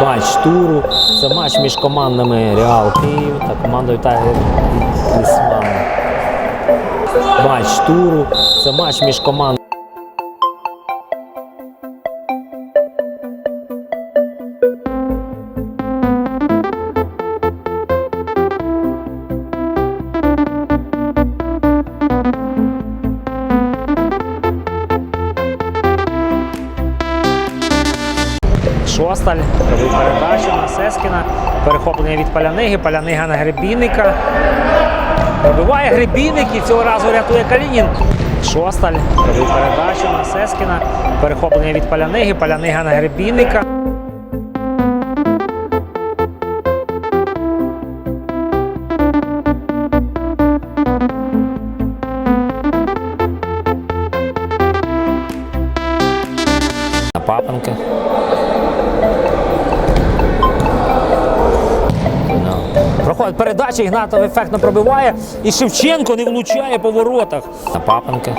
матч туру. Це матч між командами Реал Київ та командою Тайгер Лісман. Матч туру. Це матч між командами. Шосталь робить передачу на Сескіна. Перехоплення від Паляниги. Палянига на Гребінника. Пробиває Гребінник і цього разу рятує Калінін. Шосталь робить передачу на Сескіна. Перехоплення від Паляниги. Палянига на Гребінника. Папенка. Проходить передача, Ігнатов ефектно пробиває. І Шевченко не влучає по воротах. На Папенка.